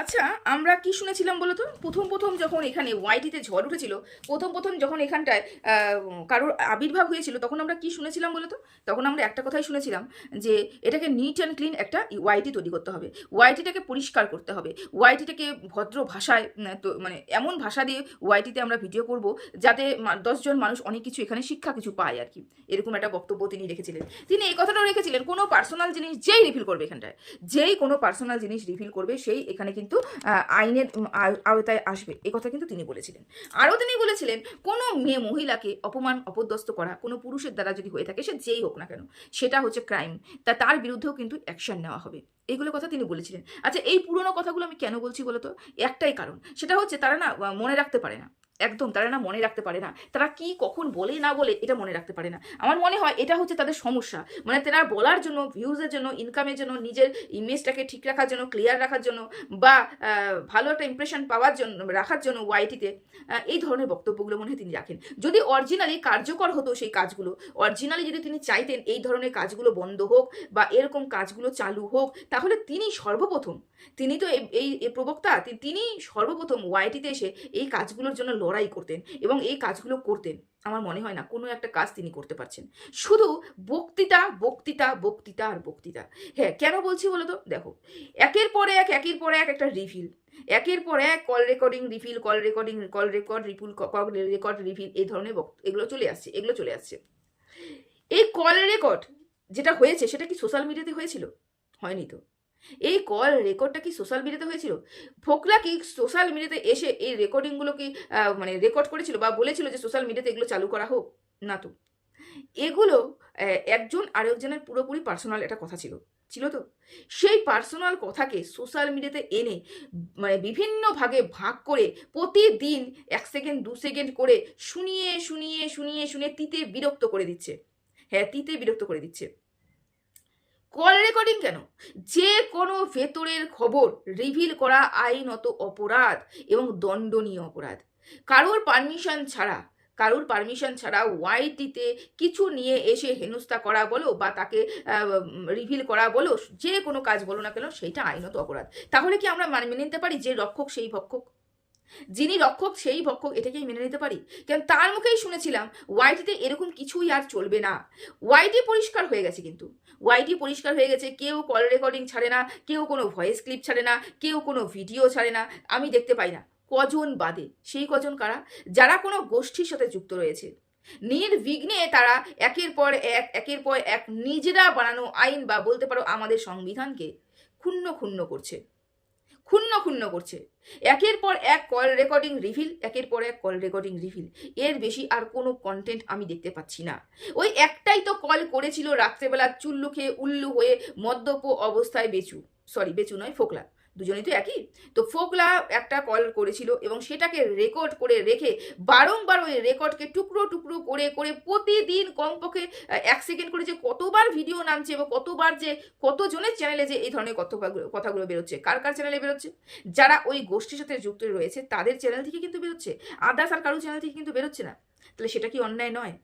আচ্ছা আমরা কি শুনেছিলাম বলো তো প্রথম প্রথম যখন এখানে ওয়াইটিতে ঝড় উঠেছিল, প্রথম প্রথম যখন এখানটায় কারোর আবির্ভাব হয়েছিল, তখন আমরা কি শুনেছিলাম বলো তো তখন আমরা একটা কথাই শুনেছিলাম যে, এটাকে নিট অ্যান্ড ক্লিন একটা ওয়াইটি তৈরি করতে হবে। ওয়াইটিটাকে পরিষ্কার করতে হবে। ওয়াইটিটাকে ভদ্র ভাষায় মানে এমন ভাষা দিয়ে ওয়াইটিতে আমরা ভিডিও করব, যাতে দশজন মানুষ অনেক কিছু এখানে শিক্ষা কিছু পায় আর কি। এরকম একটা বক্তব্য তিনি রেখেছিলেন। তিনি এই কথাটাও রেখেছিলেন, কোনো পার্সোনাল জিনিস যেই রিফিল করবে এখানটায়, যেই কোনো পার্সোনাল জিনিস রিফিল করবে, সেই এখানে কিন্তু আহ, আইনের আওতায় আসবে। এ কথা কিন্তু তিনি বলেছিলেন। আরও তিনি বলেছিলেন কোনো মেয়ে মহিলাকে অপমান অপদস্ত করা কোনো পুরুষের দ্বারা যদি হয়ে থাকে সে যেই হোক না কেন সেটা হচ্ছে ক্রাইম। তা তার বিরুদ্ধেও কিন্তু অ্যাকশন নেওয়া হবে। এইগুলো কথা তিনি বলেছিলেন। আচ্ছা এই পুরনো কথাগুলো আমি কেন বলছি বলতো? একটাই কারণ, সেটা হচ্ছে তারা না মনে রাখতে পারে না। একদম, তারা না মনে রাখতে পারে না। তারা কি, কখন বলে, না বলে, এটা মনে রাখতে পারে না। আমার মনে হয় এটা হচ্ছে তাদের সমস্যা। মানে তারা বলার জন্য ভিউজের জন্য ইনকামের জন্য, নিজের ইমেজটাকে ঠিক রাখার জন্য ক্লিয়ার রাখার জন্য, বা ভালো একটা ইমপ্রেশন পাওয়ার জন্য, রাখার জন্য ওয়াইটিতে এই ধরনের বক্তব্যগুলো মনে হয় তিনি রাখেন। যদি অরিজিনালি কার্যকর হতো সেই কাজগুলো অরিজিনালি যদি তিনি চাইতেন এই ধরনের কাজগুলো বন্ধ হোক, বা এরকম কাজগুলো চালু হোক তাহলে তিনি সর্বপ্রথম। তিনি তো এই- প্রবক্তা তিনি সর্বপ্রথম ওয়াইটিতে এসে এই কাজগুলোর জন্য লড়াই করতেন এবং এই কাজগুলো করতেন। আমার মনে হয় না, কোনো একটা কাজ তিনি করতে পারছেন। শুধু বক্তৃতা বক্তৃতা বক্তৃতা আর বক্তৃতা। হ্যাঁ কেন বলছি বলো তো দেখো, একের পর এক, একের পরে এক একটা রিভিল একের পর এক call recording refill call recording call record ripple call record refill এই ধরনের এগুলো চলে আসছে, এগুলো চলে আসছে। এই কল রেকর্ড যেটা হয়েছে, সেটা কি সোশ্যাল মিডিয়াতে হয়েছিল? হয়নি তো। এই কল রেকর্ডটা কি সোশ্যাল মিডিয়াতে হয়েছিল? ফোকলা কি সোশ্যাল মিডিয়াতে এসে এই রেকর্ডিংগুলো কি মানে রেকর্ড করেছিল বা বলেছিল যে সোশ্যাল মিডিয়াতে এগুলো চালু করা হোক? না তো। এগুলো একজন আরেকজনের পুরোপুরি পার্সোনাল একটা কথা ছিল। ছিল তো? সেই পার্সোনাল কথাকে সোশ্যাল মিডিয়াতে এনে মানে বিভিন্ন ভাগে ভাগ করে প্রতিদিন এক সেকেন্ড দু সেকেন্ড করে শুনিয়ে শুনিয়ে শুনিয়ে শুনিয়ে তিতে বিরক্ত করে দিচ্ছে। হ্যাঁ তিতে বিরক্ত করে দিচ্ছে। কল রেকর্ডিং কেন? যে কোনো ভেতরের খবর রিভিল করা আইনত অপরাধ এবং দণ্ডনীয় অপরাধ। কারোর পারমিশন ছাড়া, কারোর পারমিশন ছাড়া ওয়াইটিতে কিছু নিয়ে এসে হেনস্থা করা বলো বা তাকে রিভিল করা বলো, যে কোনো কাজ বলো না কেন সেইটা আইনত অপরাধ। তাহলে কি আমরা মানে মেনে নিতে পারি যে রক্ষক সেই ভক্ষক? যিনি রক্ষক, সেই ভক্ষক এটাকেই মেনে নিতে পারি? কারণ তার মুখেই শুনেছিলাম ওয়াইটিতে এরকম কিছুই আর চলবে না। ওয়াইটি পরিষ্কার হয়ে গেছে কিন্তু। ওয়াইটি পরিষ্কার হয়ে গেছে, কেউ কল রেকর্ডিং ছাড়ে না, কেউ কোনো ভয়েস ক্লিপ ছাড়ে না, কেউ কোনো ভিডিও ছাড়ে না, আমি দেখতে পাই না। কজন বাদে? সেই কজন কারা? যারা কোনো গোষ্ঠীর সাথে যুক্ত রয়েছে। নির্বিঘ্নে তারা একের পর এক, একের পর এক নিজেরা বানানো আইন বা বলতে পারো আমাদের সংবিধানকে ক্ষুণ্ণ ক্ষুণ্ণ করছে। ক্ষুণ্ণ ক্ষুণ্ণ করছে। একের পর এক কল রেকর্ডিং রিভিল একের পর এক কল রেকর্ডিং রিভিল এর বেশি আর কোনো কন্টেন্ট আমি দেখতে পাচ্ছি না। ওই একটাই তো কল করেছিল রাত্রেবেলা চুল্লু খেয়ে উল্লু হয়ে মদ্যপ অবস্থায় বেচু। সরি বেচু নয়, ফোকলা। দুজনেই তো একই। তো ফোকলা একটা কল করেছিল এবং সেটাকে রেকর্ড করে রেখে বারংবার ওই রেকর্ডকে টুকরো টুকরো করে করে প্রতিদিন কমপক্ষে এক সেকেন্ড করে যে কতবার ভিডিও নামছে এবং কতবার যে কতজনের চ্যানেলে যে এই ধরনের কথাগুলো বেরোচ্ছে, কার কার চ্যানেলে বেরোচ্ছে, যারা ওই গোষ্ঠীর সাথে যুক্ত রয়েছে তাদের চ্যানেল থেকে কিন্তু বেরোচ্ছে আদার্স আর কারও চ্যানেল থেকে কিন্তু বেরোচ্ছে না। তাহলে সেটা কি অন্যায় নয়?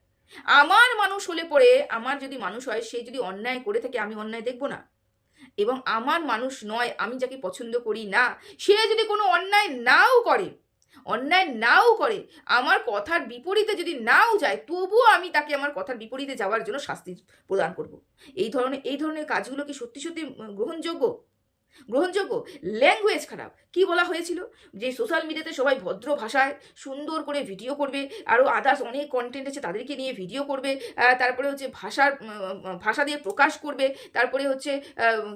আমার মানুষ হলে পরে, আমার যদি মানুষ হয়, সে যদি অন্যায় করে থাকে, আমি অন্যায় দেখব না। এবং আমার মানুষ নয়, আমি যাকে পছন্দ করি না, সে যদি কোনো অন্যায় নাও করে, অন্যায় নাও করে, আমার কথার বিপরীতে যদি নাও যায়, তবুও আমি তাকে আমার কথার বিপরীতে যাওয়ার জন্য শাস্তি প্রদান করব। এই ধরনের এই ধরনের কাজগুলো কি সত্যি সত্যি গ্রহণযোগ্য? গ্রহণযোগ্য। ল্যাঙ্গুয়েজ খারাপ। কি বলা হয়েছিল? যে সোশ্যাল মিডিয়াতে সবাই ভদ্র ভাষায় সুন্দর করে ভিডিও করবে আরও আদার্স অনেক কন্টেন্ট আছে তাদেরকে নিয়ে ভিডিও করবে তারপরে হচ্ছে ভাষার ভাষা দিয়ে প্রকাশ করবে, তারপরে হচ্ছে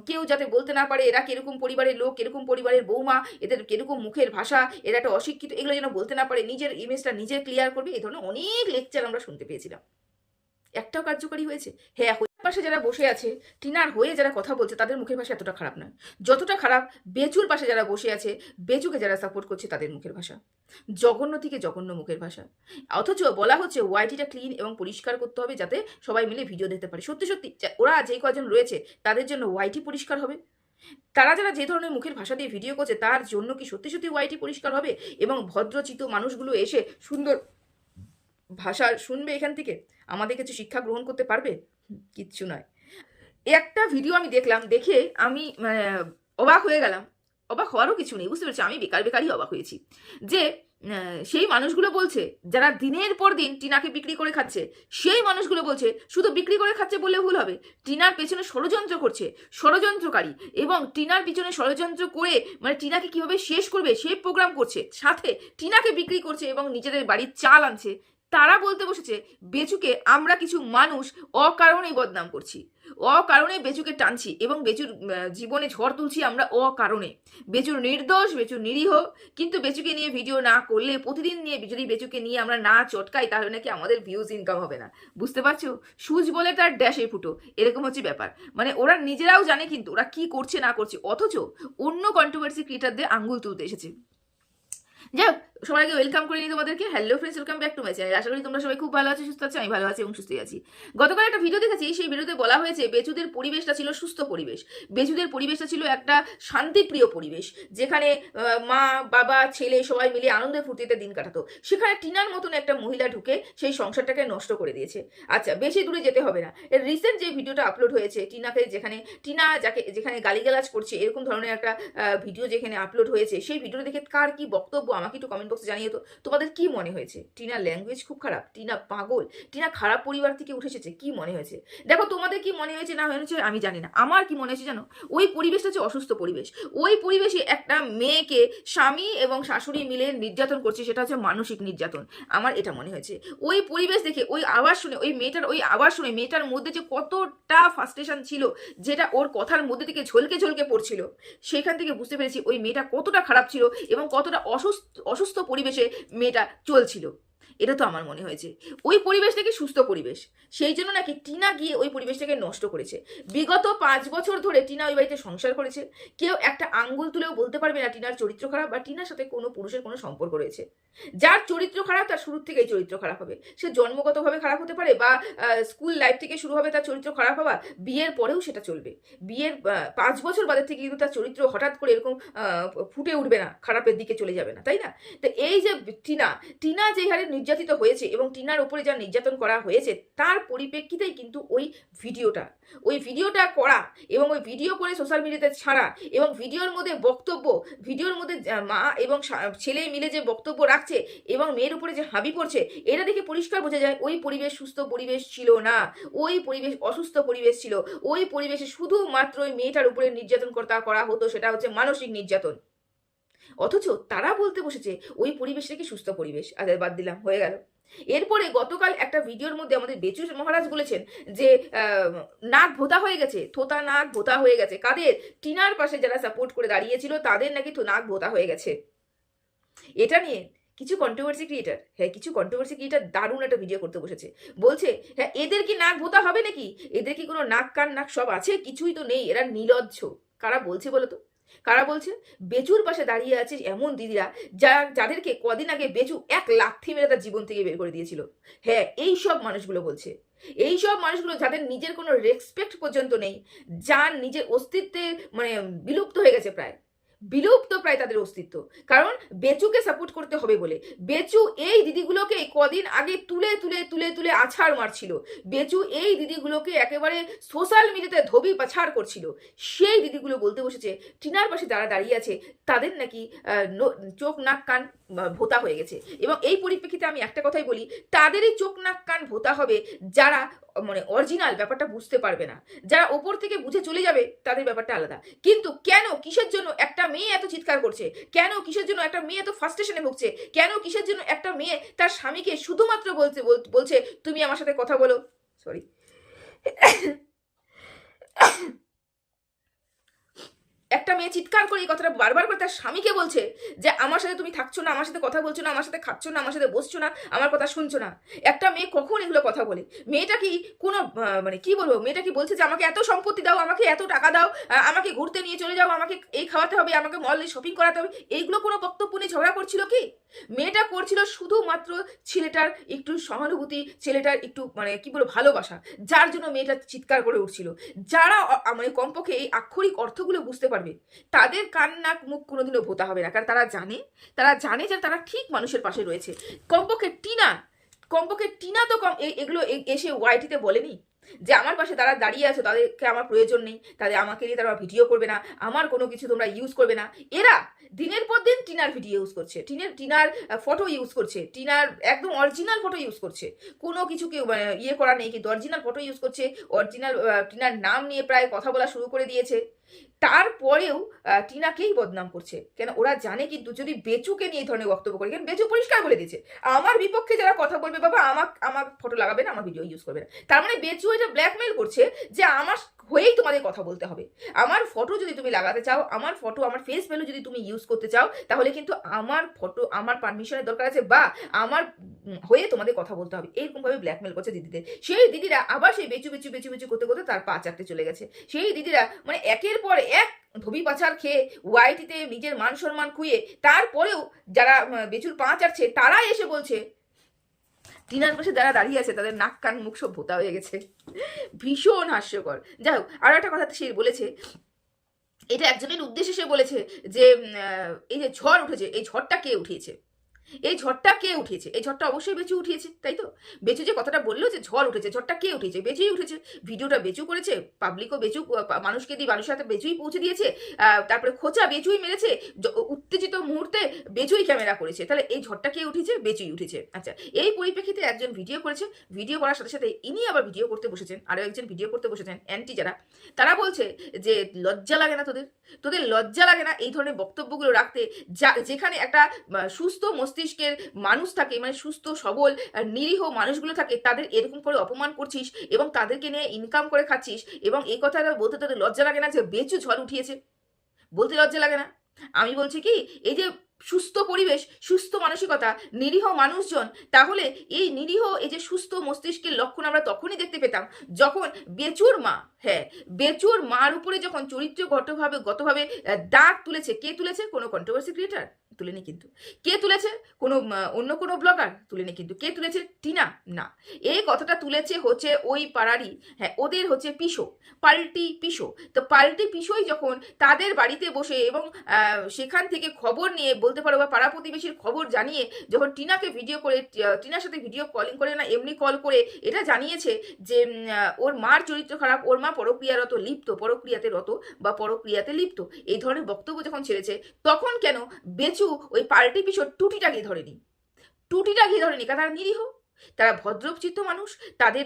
কেউ যাতে বলতে না পারে, এরা কীরকম পরিবারের লোক, কীরকম পরিবারের বৌমা, এদের কীরকম মুখের ভাষা, এরা একটা অশিক্ষিত, এগুলো যেন বলতে না পারে, নিজের ইমেজটা নিজে ক্লিয়ার করবে, এই ধরনের অনেক লেকচার আমরা শুনতে পেয়েছিলাম। একটাও কার্যকরী হয়েছে? হ্যাঁ হয়ে পাশে যারা বসে আছে, টিনার হয়ে যারা কথা বলছে, তাদের মুখের ভাষা এতটা খারাপ নয়। যতটা খারাপ বেচুর পাশে যারা বসে আছে, বেচুকে যারা সাপোর্ট করছে, তাদের মুখের ভাষা। জঘন্য থেকে জঘন্য মুখের ভাষা। অথচ বলা হচ্ছে ওয়াইটিটা ক্লিন এবং পরিষ্কার করতে হবে যাতে সবাই মিলে ভিডিও দেখতে পারে। সত্যি সত্যি ওরা যেই কজন রয়েছে, তাদের জন্য ওয়াইটি পরিষ্কার হবে। তারা যারা যে ধরনের মুখের ভাষা দিয়ে ভিডিও করছে, তার জন্য কি সত্যি সত্যি ওয়াইটি পরিষ্কার হবে এবং ভদ্রচিত মানুষগুলো এসে সুন্দর ভাষা শুনবে এখান থেকে? আমাদের কাছে শিক্ষা গ্রহণ করতে পারবে? কিচ্ছু নয়। একটা ভিডিও আমি দেখলাম দেখে আমি মানে, অবাক হয়ে গেলাম। অবাক হওয়ারও কিছু নেই বুঝতে পেরেছি? আমি বেকার বেকারই অবাক হয়েছি। যে সেই মানুষগুলো বলছে যারা দিনের পর দিন টিনাকে বিক্রি করে খাচ্ছে সেই মানুষগুলো বলছে শুধু বিক্রি করে খাচ্ছে বললে ভুল হবে। টিনার পেছনে ষড়যন্ত্র করছে ষড়যন্ত্রকারী এবং টিনার পিছনে ষড়যন্ত্র করে মানে টিনাকে কীভাবে শেষ করবে সেই প্রোগ্রাম করছে। সাথে টিনাকে বিক্রি করছে এবং নিজেদের বাড়ির চাল আনছে। তারা বলতে বসেছে, বেচুকে আমরা কিছু মানুষ অকারণেই বদনাম করছি। অকারণে বেচুকে টানছি এবং বেচুর জীবনে ঝড় তুলছি আমরা অকারণে। বেচুর নির্দোষ, বেচুর নিরীহ। কিন্তু বেচুকে নিয়ে ভিডিও না করলে, প্রতিদিন নিয়ে যদি বেচুকে নিয়ে আমরা না চটকাই, তাহলে নাকি আমাদের ভিউজ ইনকাম হবে না। বুঝতে পারছ? সুচ বলে তার ড্যাশে ফুটো। এরকম হচ্ছে ব্যাপার। মানে ওরা নিজেরাও জানে কিন্তু ওরা কি করছে, না করছে। অথচ অন্য কন্ট্রোভার্সি ক্রিয়েটারদের আঙ্গুল তুলতে এসেছে। যাই সবাইকে ওয়েলকাম করে নিই তোমাদেরকে। Hello friends welcome back to my channel আশা করি তোমরা সবাই খুব ভালো আছো, সুস্থ আছো, আমি ভালো আছি এবং সুস্থই আছি। গতকাল একটা ভিডিও দেখেছি, সেই ভিডিওতে বলা হয়েছে বেচুদের পরিবেশটা ছিল সুস্থ পরিবেশ। বেচুদের পরিবেশটা ছিল একটা শান্তিপ্রিয় পরিবেশ, যেখানে মা, বাবা, ছেলে সবাই মিলে আনন্দে ফুর্তিতে দিন কাটাতো। সেখানে টিনার মতন একটা মহিলা ঢুকে সেই সংসারটাকে নষ্ট করে দিয়েছে। আচ্ছা বেশি দূরে যেতে হবে না। এর রিসেন্ট যে ভিডিওটা আপলোড হয়েছে, টিনাকে যেখানে, টিনা যাকে, যেখানে গালিগালাজ করছে, এরকম ধরনের একটা ভিডিও যেখানে আপলোড হয়েছে, সেই ভিডিও দেখে কার কি বক্তব্য, আমাকে একটু কমেন্ট বক্সে জানিয়ে তো তোমাদের কি মনে হয়েছে? টিনার ল্যাঙ্গুয়েজ খুব খারাপ, টিনা পাগল, টিনা খারাপ পরিবার থেকে উঠে এসেছে কি মনে হয়েছে? দেখো তোমাদের কি মনে হয়েছে না হয়েছে আমি জানি না। আমার কি মনে হয়েছে জানো? ওই পরিবেশটা হচ্ছে অসুস্থ পরিবেশ। ওই পরিবেশে একটা মেয়েকে স্বামী এবং শাশুড়ি মিলে নির্যাতন করছে, সেটা হচ্ছে মানসিক নির্যাতন। আমার এটা মনে হয়েছে। ওই পরিবেশ দেখে, ওই আওয়াজ শুনে, ওই মেয়েটার, ওই আওয়াজ শুনে মেয়েটার মধ্যে যে কতটা ফাস্ট্রেশন ছিল, যেটা ওর কথার মধ্যে থেকে ঝলকে ঝলকে পড়ছিল, সেখান থেকে বুঝতে পেরেছি ওই মেয়েটা কতটা খারাপ ছিল এবং কতটা অসুস্থ অসুস্থ পরিবেশে মেয়েটা চলছিল। এটা তো আমার মনে হয়েছে। ওই পরিবেশটাকে সুস্থ পরিবেশ। সেই জন্য নাকি টিনা গিয়ে ওই পরিবেশটাকে নষ্ট করেছে। বিগত পাঁচ বছর ধরে টিনা ওই বাড়িতে সংসার করেছে। কেউ একটা আঙ্গুল তুলেও বলতে পারবে না টিনার চরিত্র খারাপ বা টিনার সাথে কোনো পুরুষের কোনো সম্পর্ক রয়েছে। যার চরিত্র খারাপ, তার শুরুর থেকেই চরিত্র খারাপ হবে। সে জন্মগতভাবে খারাপ হতে পারে বা স্কুল লাইফ থেকে শুরু হবে তার চরিত্র খারাপ হওয়া, বিয়ের পরেও সেটা চলবে। বিয়ের পাঁচ বছর বাদের থেকে কিন্তু তার চরিত্র হঠাৎ করে এরকম ফুটে উঠবে না, খারাপের দিকে চলে যাবে না, তাই না? তো এই যে টিনা টিনা যে হারে নির্যাতিত হয়েছে এবং টিনার উপরে যা নির্যাতন করা হয়েছে, তার পরিপ্রেক্ষিতেই কিন্তু ওই ভিডিওটা। ওই ভিডিওটা করা এবং ওই ভিডিও করে সোশ্যাল মিডিয়াতে ছাড়া এবং ভিডিওর মধ্যে বক্তব্য, ভিডিওর মধ্যে মা এবং ছেলে মিলে যে বক্তব্য রাখছে এবং মেয়ের উপরে যে হাবি পড়ছে এটা দেখে পরিষ্কার বোঝা যায় ওই পরিবেশ সুস্থ পরিবেশ ছিল না। ওই পরিবেশ অসুস্থ পরিবেশ ছিল। ওই পরিবেশে শুধুমাত্র ওই মেয়েটার উপরে নির্যাতন করা হতো, সেটা হচ্ছে মানসিক নির্যাতন। অথচ তারা বলতে বসেছে, ওই পরিবেশটাকে সুস্থ পরিবেশ। আচ্ছা বাদ দিলাম, হয়ে গেল। এরপরে গতকাল একটা ভিডিওর মধ্যে আমাদের বেচু মহারাজ বলেছেন যে নাক ভোতা হয়ে গেছে, থোতা নাক ভোতা হয়ে গেছে। কাদের? টিনার পাশে যারা সাপোর্ট করে দাঁড়িয়েছিল, তাদের নাকি তো নাক ভোতা হয়ে গেছে। এটা নিয়ে কিছু কন্ট্রোভার্সি ক্রিয়েটার হ্যাঁ কিছু কন্ট্রোভার্সি ক্রিয়েটার দারুণ একটা ভিডিও করতে বসেছে। বলছে হ্যাঁ এদের কি নাক ভোতা হবে নাকি? এদের কি কোনো নাক, কান, নাক সব আছে? কিছুই তো নেই, এরা নিলজ্জ। কারা বলছে বলো তো? কারা বলছে বেচুর পাশে দাঁড়িয়ে আছে এমন দিদিরা যারা যাদেরকে কদিন আগে বেচু এক লাথি মেরে তার জীবন থেকে বের করে দিয়েছিল। হ্যাঁ এই সব মানুষগুলো বলছে। এই সব মানুষগুলো যাদের নিজের কোনো রেসপেক্ট পর্যন্ত নেই, যার নিজের অস্তিত্বে মানে বিলুপ্ত হয়ে গেছে প্রায়। বিলুপ্ত প্রায় তাদের অস্তিত্ব। কারণ বেচুকে সাপোর্ট করতে হবে বলে। বেচু এই দিদিগুলোকে কদিন আগে তুলে তুলে তুলে তুলে আছাড় মারছিল। বেচু এই দিদিগুলোকে একেবারে সোশ্যাল মিডিয়াতে ধবি পাছাড় করছিল। সেই দিদিগুলো বলতে বসেছে, টিনার পাশে যারা দাঁড়িয়ে আছে, তাদের নাকি চোখ, নাক, কান ভোতা হয়ে গেছে। এবং এই পরিপ্রেক্ষিতে আমি একটা কথাই বলি, তাদেরই চোখ নাক কান ভোতা হবে যারা মানে অরিজিনাল ব্যাপারটা বুঝতে পারবে না। যারা ওপর থেকে বুঝে চলে যাবে, তাদের ব্যাপারটা আলাদা। কিন্তু কেন কিসের জন্য একটা মেয়ে এত চিৎকার করছে? কেন কিসের জন্য একটা মেয়ে এত ফার্স্টেশনে ভুগছে? কেন কিসের জন্য একটা মেয়ে তার স্বামীকে শুধুমাত্র বলছে বল- বলছে, তুমি আমার সাথে কথা বলো। সরি একটা মেয়ে চিৎকার করে এই কথাটা বারবার করে তার স্বামীকে বলছে যে, আমার সাথে তুমি থাকছো না, আমার সাথে কথা বলছো না, আমার সাথে খাচ্ছ না, আমার সাথে বসছো না, আমার কথা শুনছো না। একটা মেয়ে কখন এগুলো কথা বলে? মেয়েটা কি কোনো মানে কি বলব? মেয়েটা কি বলছে যে, আমাকে এত সম্পত্তি দাও, আমাকে এত টাকা দাও আমাকে ঘুরতে নিয়ে চলে যাও, আমাকে এই খাওয়াতে হবে, আমাকে মলে শপিং করাতে হবে। এইগুলো কোনো বক্তব্য নিয়ে ঝগড়া করছিল কি? মেয়েটা করছিল শুধুমাত্র ছেলেটার একটু সহানুভূতি, ছেলেটার একটু মানে কি বলব, ভালোবাসা, যার জন্য মেয়েটা চিৎকার করে উঠছিল। যারা মানে কমপক্ষে এই আক্ষরিক অর্থগুলো বুঝতে পারবে। তাদের কান নাক মুখ কোনোদিনও ভোতা হবে না কারণ তারা জানে তারা জানে যে তারা ঠিক মানুষের পাশে রয়েছে। কমপক্ষে টিনা কমপক্ষে টিনা তো কম এগুলো এসে ওয়াইটিতে বলেনি যে আমার পাশে তারা দাঁড়িয়ে আছে তাদেরকে আমার প্রয়োজন নেই তাদের আমাকে নিয়ে তারা ভিডিও করবে না আমার কোনো কিছু তোমরা ইউজ করবে না। এরা দিনের পর দিন টিনার ভিডিও ইউজ করছে টিনের টিনার ফটো ইউজ করছে টিনার একদম অরিজিনাল ফটো ইউজ করছে। কোনো কিছুকে আহ, ইয়ে করা নেই কিন্তু অরিজিনাল ফটো ইউজ করছে অরিজিনাল টিনার নাম নিয়ে প্রায় কথা বলা শুরু করে দিয়েছে। তারপরেও টিনাকেই বদনাম করছে। কেন, ওরা জানে কিন্তু যদি বেচুকে নিয়ে এই ধরনের বক্তব্য করে, কেন, বেচু পরিষ্কার বলে দিয়েছে। আমার বিপক্ষে যারা কথা বলবে, বাবা আমার আমার ফটো লাগাবে না, আমার ভিডিও ইউজ করবে না। তার মানে বেচু এটা ব্ল্যাকমেল করছে যে আমার হয়েই তোমাদের কথা বলতে হবে। আমার ফটো যদি তুমি লাগাতে চাও, আমার ফটো আমার ফেস ভ্যালু যদি তুমি ইউজ করতে চাও, তাহলে কিন্তু আমার ফটো আমার পারমিশনের দরকার আছে বা আমার হয়ে তোমাদের কথা বলতে হবে। এরকমভাবে ব্ল্যাকমেল করছে দিদিদের। সেই দিদিরা আবার সেই বেচু বেচু বেচু বেচু করতে করতে তার পা চারটে চলে গেছে। সেই দিদিরা মানে একের পর এক ধবি পাচার খেয়ে ওয়াইটিতে নিজের মান সম্মান খুঁয়ে তারপরেও যারা বেচুর পা চাটছে, তারাই এসে বলছে টিনার পাশে যারা দাঁড়িয়ে আছে, তাদের নাক, কান, মুখ সব ভোতা হয়ে গেছে। ভীষণ হাস্যকর। যাই হোক, আরও একটা কথা সে বলেছে, এটা একজনের উদ্দেশ্যে সে বলেছে যে এই যে ঝড় উঠেছে, এই ঝড়টা কে উঠিয়েছে? এই ঝড়টা কে উঠিয়েছে? এই ঝড়টা অবশ্যই বেঁচে উঠিয়েছে, তাই তো? বেঁচে যে কথাটা বলল যে ঝড় উঠেছে, ঝড়টা কে উঠেছে বেঁচেই উঠেছে। ভিডিওটা বেচু করেছে পাবলিকও বেচু মানুষকে দিয়ে মানুষের হাতে বেচুই পৌঁছে দিয়েছে তারপরে খোঁচা বেচুই মেরেছে উত্তেজিত মুহূর্তে বেচুই ক্যামেরা করেছে। তাহলে এই ঝড়টা কে উঠেছে বেচুই উঠেছে আচ্ছা এই পরিপ্রেক্ষিতে একজন ভিডিও করেছে। ভিডিও করার সাথে সাথে ইনি আবার ভিডিও করতে বসেছেন, আরও একজন ভিডিও করতে বসেছেন অ্যান্টি যারা। তারা বলছে যে, লজ্জা লাগে না তোদের? তোদের লজ্জা লাগে না এই ধরনের বক্তব্যগুলো রাখতে, যা, যেখানে একটা সুস্থ সুস্থ মস্তিষ্কের মানুষ থাকে মানে সুস্থ, সবল নিরীহ মানুষগুলো থাকে, তাদের এরকম করে অপমান করছিস এবং তাদেরকে নিয়ে ইনকাম করে খাচ্ছিস এবং এই কথাটা বলতে তাদের লজ্জা লাগে না যে বেচু ঝড় উঠিয়েছে? বলতে লজ্জা লাগে না? আমি বলছি কি, এই যে সুস্থ পরিবেশ, সুস্থ মানসিকতা, নিরীহ মানুষজন, তাহলে এই নিরীহ, এই যে সুস্থ মস্তিষ্কের লক্ষণ আমরা তখনই দেখতে পেতাম যখন বেচুর মা হ্যাঁ বেচুর মার উপরে যখন চরিত্রগতভাবে, গতভাবে দাগ তুলেছে, কে তুলেছে? কোনো কন্ট্রোভার্সি ক্রিয়েটার তুলেনি কিন্তু। কে তুলেছে? কোনো অন্য কোনো ব্লগার তুলেনি কিন্তু। কে তুলেছে? টিনা? না। এই কথাটা তুলেছে হচ্ছে ওই পাড়ারই হ্যাঁ ওদের হচ্ছে পিসো, পাল্টি পিসো। তো পাল্টি পিসোই যখন তাদের বাড়িতে বসে এবং সেখান থেকে খবর নিয়ে বলতে পারো বা পাড়া প্রতিবেশীর খবর জানিয়ে যখন টিনাকে ভিডিও করে টিনার সাথে ভিডিও কলিং করে না, এমনি কল করে এটা জানিয়েছে যে ওর মার চরিত্র খারাপ, ওর মা পরক্রিয়ারত, লিপ্ত, পরক্রিয়াতে রত বা পরক্রিয়াতে লিপ্ত। এই ধরনের বক্তব্য যখন ছেড়েছে, তখন কেন বেচু ওই পাল্টি পিছর টুটিটা গিয়ে ধরেনি। টুটিটা গিয়ে ধরেনি কারণ তারা নিরীহ। তারা ভদ্রচিত্ত মানুষ, তাদের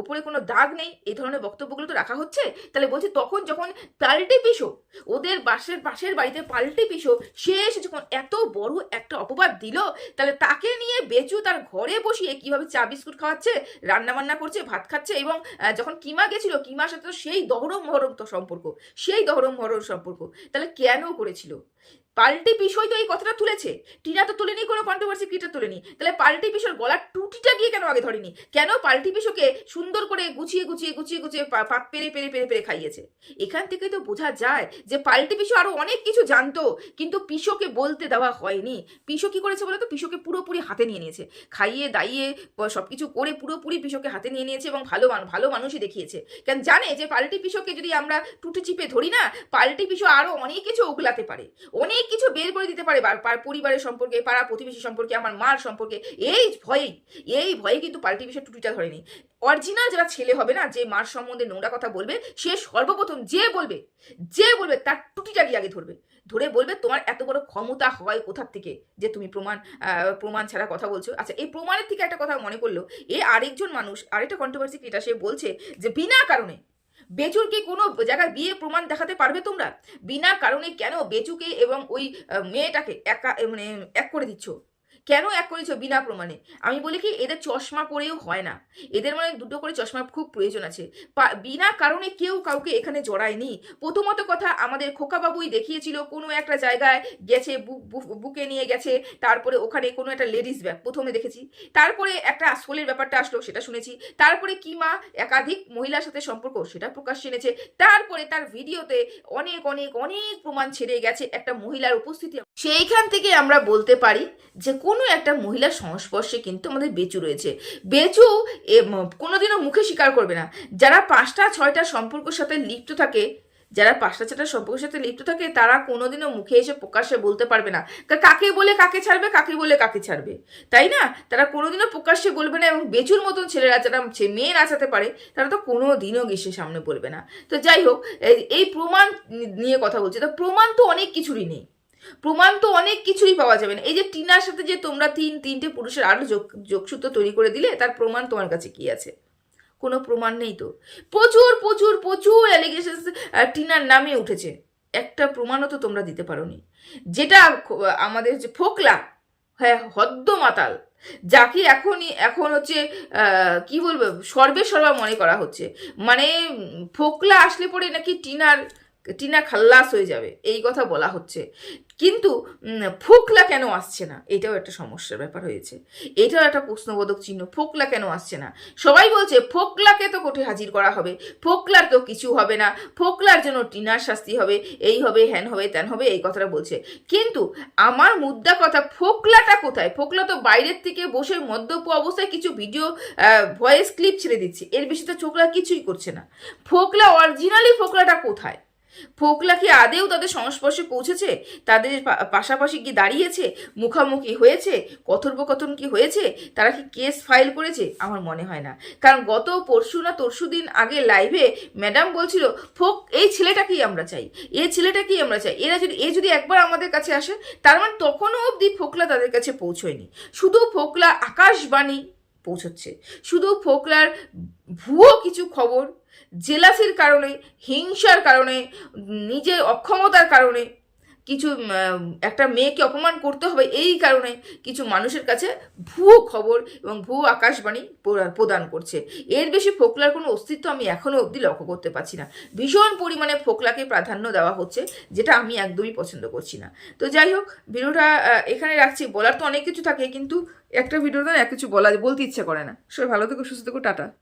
উপরে কোনো দাগ নেই এই ধরনের বক্তব্যগুলো তো রাখা হচ্ছে। তাহলে বলছি তখন যখন পাল্টে পিসো, ওদের বাসের, পাশের বাড়িতে পাল্টে পিসো এসে যখন এত বড় একটা অপবাদ দিল, তাহলে তাকে নিয়ে বেচু তার ঘরে বসিয়ে কীভাবে চা বিস্কুট খাওয়াচ্ছে রান্না বান্না করছে, ভাত খাচ্ছে এবং যখন কিমা গেছিল, কিমার সাথে তো সেই দহরম মহরম তো সম্পর্ক, সেই দহরম মহরম সম্পর্ক। তাহলে কেন করেছিল? পাল্টি বিষয় তো এই কথাটা তুলেছে। টিনা তো তুলেনি, কোনো কন্ট্রোভার্সি ক্রিয়েটার তুলেনি। তাহলে পাল্টি পিসোর গলার টুটিটা গিয়ে কেন আগে ধরেনি? কেন পাল্টি পিসোকে সুন্দর করে গুছিয়ে গুছিয়ে গুছিয়ে গুছিয়ে পা- পা- পেরে পেরে পেরে পেরে খাইয়েছে? এখান থেকে তো বোঝা যায় যে পাল্টি পিসো আরও অনেক কিছু জানতো, কিন্তু পিসোকে বলতে দেওয়া হয়নি। পিসো কি করেছে বলে তো পিসোকে পুরোপুরি হাতে নিয়ে নিয়েছে। খাইয়ে, দাইয়ে সব কিছু করে পুরোপুরি পিসোকে হাতে নিয়ে নিয়েছে এবং ভালো ভালো মানুষই দেখিয়েছে। কেন জানে যে পাল্টি পিসোকে যদি আমরা টুটি চিপে ধরি না, পাল্টি পিসো আরও অনেক কিছু উগলাতে পারে। অনেক কিছু বের করে দিতে পারে পরিবারের সম্পর্কে, পাড়া প্রতিবেশী সম্পর্কে, আমার মার সম্পর্কে, এই ভয়েই, এই ভয়ে কিন্তু পাল্টি পিসের টুটিটা ধরেনি। অরিজিনাল যারা ছেলে হবে না, যে মার সম্বন্ধে নোংরা কথা বলবে, সে সর্বপ্রথম যে বলবে যে বলবে, তার টুটিটা গিয়ে আগে ধরবে। ধরে বলবে, তোমার এত বড় ক্ষমতা হয় কোথার থেকে যে তুমি প্রমাণ প্রমাণ ছাড়া কথা বলছো? আচ্ছা এই প্রমাণের থেকে একটা কথা মনে করল এ আরেকজন মানুষ, আরেকটা কন্ট্রোভার্সি ক্রিয়েটার সে বলছে যে, বিনা কারণে বেচুর কি কোনো জায়গায় বিয়ে প্রমাণ দেখাতে পারবে তোমরা? বিনা কারণে কেন বেচুকে এবং ওই মেয়েটাকে একা মানে এক করে দিচ্ছ? কেন এক করেছ বিনা প্রমাণে? আমি বলি কি, এদের চশমা পরেও হয় না। এদের মানে দুটো করে চশমা খুব প্রয়োজন আছে। বিনা কারণে কেউ কাউকে এখানে জড়ায়নি। প্রথমত কথা, আমাদের খোকাবাবুই দেখিয়েছিল, কোনো একটা জায়গায় গেছে, বুকে নিয়ে গেছে, তারপরে ওখানে কোনো একটা লেডিস ব্যাগ, প্রথমে দেখেছি। তারপরে একটা আসলের ব্যাপারটা আসলো, সেটা শুনেছি। তারপরে কিমা একাধিক মহিলার সাথে সম্পর্ক, সেটা প্রকাশ এনেছে। তারপরে তার ভিডিওতে অনেক অনেক অনেক প্রমাণ ছেড়ে গেছে একটা মহিলার উপস্থিতি। সেইখান থেকে আমরা বলতে পারি যে, কোনো একটা মহিলার সংস্পর্শে কিন্তু আমাদের বেচু রয়েছে। বেচু কোনোদিনও মুখে স্বীকার করবে না। যারা পাঁচটা, ছয়টা সম্পর্কের সাথে লিপ্ত থাকে, যারা পাঁচটা চারটা সম্পর্কের সাথে লিপ্ত থাকে, তারা কোনোদিনও মুখে এসে প্রকাশ্যে বলতে পারবে না। কাকে বলে কাকে ছাড়বে, কাকে বলে কাকে ছাড়বে? তাই না? তারা কোনোদিনও প্রকাশ্যে বলবে না এবং বেচুর মতন ছেলেরা যারা মেয়ে নাচাতে পারে, তারা তো কোনো দিনও গেসে সামনে বলবে না। তো যাই হোক, এই প্রমাণ নিয়ে কথা বলছি। তো প্রমাণ তো অনেক কিছুরই নেই। প্রমাণ তো অনেক কিছুই পাওয়া যাবে না। এই যে টিনার সাথে যে তোমরা তিন, তিনটে পুরুষের আরও যোগ, যোগসূত্র তৈরি করে দিলে, তার প্রমাণ তোমার কাছে কি আছে? কোনো প্রমাণ নেই তো? প্রচুর প্রচুর প্রচুর অ্যালিগেশন টিনার নামে উঠেছে। একটা প্রমাণও তো তোমরা দিতে পারোনি। যেটা আমাদের যে ফোকলা হ্যাঁ হদ্দ মাতাল, যাকে এখনই, এখন হচ্ছে কি বলব, সর্বে সর্বা মনে করা হচ্ছে। মানে ফোকলা আসলে পরে নাকি টিনার টিনা খাল্লাস হয়ে যাবে, এই কথা বলা হচ্ছে। কিন্তু ফোকলা কেন আসছে না? এটাও একটা সমস্যার ব্যাপার হয়েছে। এটাও একটা প্রশ্নবোধক চিহ্ন, ফোকলা কেন আসছে না? সবাই বলছে, ফোকলাকে তো কোর্টে হাজির করা হবে, ফোকলার তো কিছু হবে না, ফোকলার জন্য টিনার শাস্তি হবে, এই হবে, হ্যান হবে, ত্যান হবে, এই কথাটা বলছে। কিন্তু, আমার মুদ্রা কথা, ফোকলাটা কোথায়? ফোকলা তো বাইরের থেকে বসে মদ্যপ অবস্থায় কিছু ভিডিও ভয়েস ক্লিপ ছেড়ে দিচ্ছে। এর বেশি তো চোখলা কিছুই করছে না। ফোকলা অরিজিনালি ফোকলাটা কোথায়? ফোকলা কি আদেও তাদের সংস্পর্শে পৌঁছেছে, তাদের পাশাপাশি কি দাঁড়িয়েছে, মুখামুখি হয়েছে, কথোপকথন কি হয়েছে, তারা কি কেস ফাইল করেছে? আমার মনে হয় না। কারণ গত পরশু না তরশু দিন আগে লাইভে ম্যাডাম বলছিল, ফোক, এই ছেলেটাকেই আমরা চাই এই ছেলেটাকেই আমরা চাই। এরা যদি, এ যদি একবার আমাদের কাছে আসে, তার মানে তখনও অবধি ফোকলা তাদের কাছে পৌঁছয়নি। শুধু ফোকলা আকাশবাণী পৌঁছচ্ছে। শুধু ফোকলার ভুয়ো কিছু খবর জেলাসির কারণে হিংসার কারণে নিজের অক্ষমতার কারণে কিছু একটা মেয়েকে অপমান করতে হবে এই কারণে কিছু মানুষের কাছে ভুয়ো খবর এবং ভুয়ো আকাশবাণী প্রদান- করছে। এর বেশি ফোকলার কোনো অস্তিত্ব আমি এখনও অবধি লক্ষ্য করতে পারছি না। ভীষণ পরিমাণে ফোকলাকে প্রাধান্য দেওয়া হচ্ছে, যেটা আমি একদমই পছন্দ করছি না। তো যাই হোক, ভিডিওটা এখানে রাখছি। বলার তো অনেক কিছু থাকে, কিন্তু একটা ভিডিওতে এক কিছু বলা, বলতে ইচ্ছে করে না। সবাই ভালো থেকো, সুস্থ থেকো, টাটা।